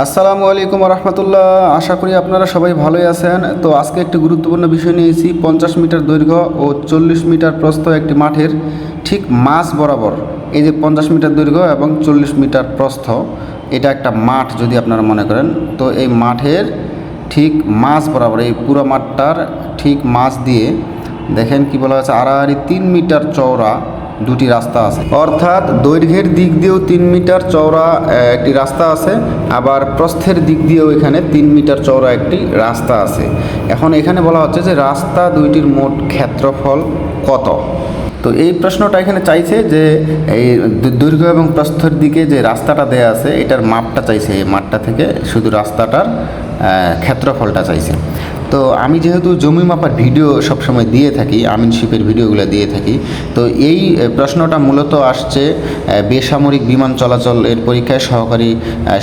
আসসালামু আলাইকুম রহমতুল্লাহ আশা করি আপনারা সবাই ভালোই আছেন। তো আজকে একটি গুরুত্বপূর্ণ বিষয় নিয়েছি পঞ্চাশ মিটার দৈর্ঘ্য ও চল্লিশ মিটার প্রস্থ একটি মাঠের ঠিক মাঝ বরাবর। এই যে পঞ্চাশ মিটার দৈর্ঘ্য এবং চল্লিশ মিটার প্রস্থ, এটা একটা মাঠ যদি আপনারা মনে করেন। তো এই মাঠের ঠিক মাঝ বরাবর, এই পুরো মাঠটার ঠিক মাঝ দিয়ে, দেখেন কি বলা হয়েছে, আড়াআড়ি তিন মিটার চওড়া দুটি রাস্তা আছে। অর্থাৎ দৈর্ঘ্যের দিক দিয়েও তিন মিটার চওড়া একটি রাস্তা আছে, আবার প্রস্থের দিক দিয়েও এখানে তিন মিটার চওড়া একটি রাস্তা আছে। এখন এখানে বলা হচ্ছে যে রাস্তা দুইটির মোট ক্ষেত্রফল কত? তো এই প্রশ্নটা এখানে চাইছে যে এই দৈর্ঘ্য এবং প্রস্থের দিকে যে রাস্তাটা দেয়া আছে, এটার মাপটা চাইছে, এই মাপটা থেকে শুধু রাস্তাটার ক্ষেত্রফলটা চাইছে। তো আমি যেহেতু জমি মাপার ভিডিও সবসময় দিয়ে থাকি, আমিন শিপের ভিডিওগুলো দিয়ে থাকি, তো এই প্রশ্নটা মূলত আসছে বেসামরিক বিমান চলাচলের পরীক্ষায়, সহকারী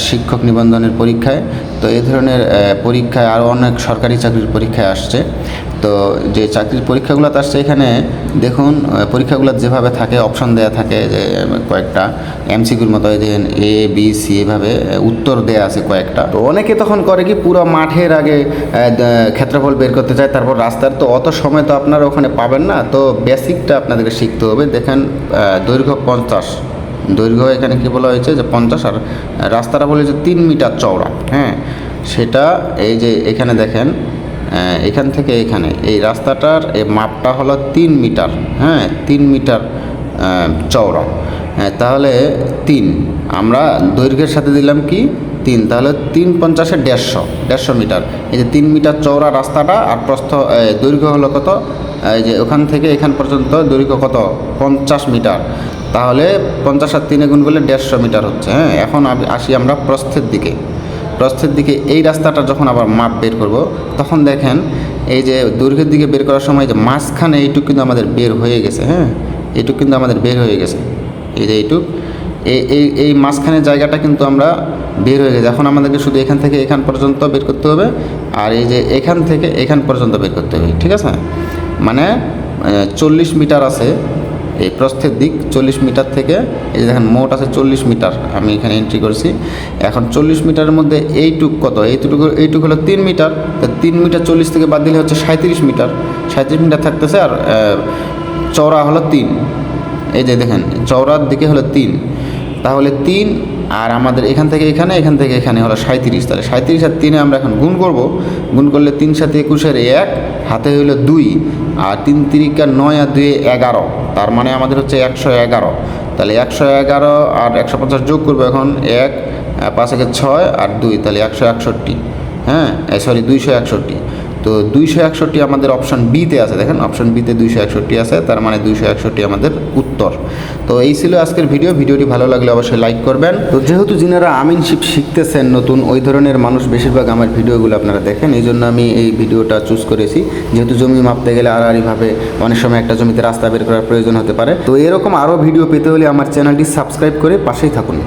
শিক্ষক নিবন্ধনের পরীক্ষায়, তো এ ধরনের পরীক্ষায় আরও অনেক সরকারি চাকরির পরীক্ষায় আসছে। তো যে চাকরির পরীক্ষাগুলো তার সেখানে দেখুন পরীক্ষাগুলো যেভাবে থাকে অপশন দেয়া থাকে, যে কয়েকটা এমসিকিউর মতো যে এ বি সি এভাবে উত্তর দেয়া আছে কয়েকটা। তো অনেকে তখন করে কি, পুরো মাঠের আগে ক্ষেত্রফল বের করতে চায়, তারপর রাস্তার তো অত সময় তো আপনারা ওখানে পাবেন না, তো বেসিকটা আপনাদেরকে শিখতে হবে। দেখেন দৈর্ঘ্য পঞ্চাশ। দৈর্ঘ্য এখানে কি বলা হয়েছে? যে পঞ্চাশ, আর রাস্তাটা বলেছে তিন মিটার চওড়া হ্যাঁ? সেটা এই যে এখানে দেখেন এখান থেকে এখানে। এই রাস্তাটার এই মাপটা হলো তিন মিটার হ্যাঁ তিন মিটার চওড়া। হ্যাঁ তাহলে তিন। আমরা দৈর্ঘ্যের সাথে দিলাম কি? তিন। তাহলে তিন পঞ্চাশে দেড়শো দেড়শো মিটার। এই যে তিন মিটার চওড়া রাস্তাটা আর প্রস্থ দৈর্ঘ্য হলো কত? এই যে ওখান থেকে এখান পর্যন্ত দৈর্ঘ্য কত? পঞ্চাশ মিটার। তাহলে পঞ্চাশ আর তিনে গুণ করলে দেড়শো মিটার হচ্ছে হ্যাঁ। এখন আসি আমরা প্রস্থের দিকে। প্রস্থের দিকে এই রাস্তাটা যখন আবার মাপ বের করব, তখন দেখেন এই যে দৈর্ঘ্যের দিকে বের করার সময় যে মাঝখানে এইটুক কিন্তু আমাদের বের হয়ে গেছে হ্যাঁ? এইটুক কিন্তু আমাদের বের হয়ে গেছে। এই যে এইটুক এই এই এই মাঝখানের জায়গাটা কিন্তু আমরা বের হয়ে গেছে। এখন আমাদেরকে শুধু এখান থেকে এখান পর্যন্ত বের করতে হবে আর এই যে এখান থেকে এখান পর্যন্ত বের করতে হবে, ঠিক আছে? মানে চল্লিশ মিটার আছে এই প্রস্থের দিক চল্লিশ মিটার থেকে, এই দেখেন মোট আছে চল্লিশ মিটার, আমি এখানে এন্ট্রি করছি। এখন চল্লিশ মিটারের মধ্যে এইটুক কত? এইটুকু, এইটুক হলো তিন মিটার, তো তিন মিটার চল্লিশ থেকে বাদ দিলে হচ্ছে সাঁত্রিশ মিটার। সাঁত্রিশ মিটার থাকতেছে আর চওড়া হলো তিন। এই যে দেখেন, চওড়ার দিকে হলো তিন। তাহলে তিন আর আমাদের এখান থেকে এখানে, এখান থেকে এখানে হলো সাঁত্রিশ তাহলে সাঁত্রিশ আর তিনে আমরা এখন গুণ করব। গুণ করলে তিন সাথে একুশের এক, হাতে হইল দুই। আর তিন তিরিকা নয় আর দুই এগারো। তার মানে আমাদের হচ্ছে একশো এগারো। তাহলে একশো এগারো আর একশো পঞ্চাশ যোগ করব এখন এক পাঁচ একে ছয় আর দুই, তাহলে একশো একষট্টি। হ্যাঁ সরি দুইশো একষট্টি। তো দুইশো একষট্টি আমাদের অপশন বিতে আছে, দেখেন অপশন বিতে দুইশো একষট্টি আছে, তার মানে দুইশো একষট্টি আমাদের উত্তর। তো এই ছিল আজকের ভিডিও ভিডিওটি ভালো লাগলে অবশ্যই লাইক করবেন। তো যেহেতু যিনারা আমিনশিপ শিখতেছেন, নতুন ওই ধরনের মানুষ বেশিরভাগ আমার ভিডিওগুলো আপনারা দেখেন, এই জন্য আমি এই ভিডিওটা চুজ করেছি। যেহেতু জমি মাপতে গেলে আড়াআড়িভাবে অনেক সময় একটা জমিতে রাস্তা বের করার প্রয়োজন হতে পারে। তো এরকম আরও ভিডিও পেতে হলে আমার চ্যানেলটি সাবস্ক্রাইব করে পাশেই থাকুন।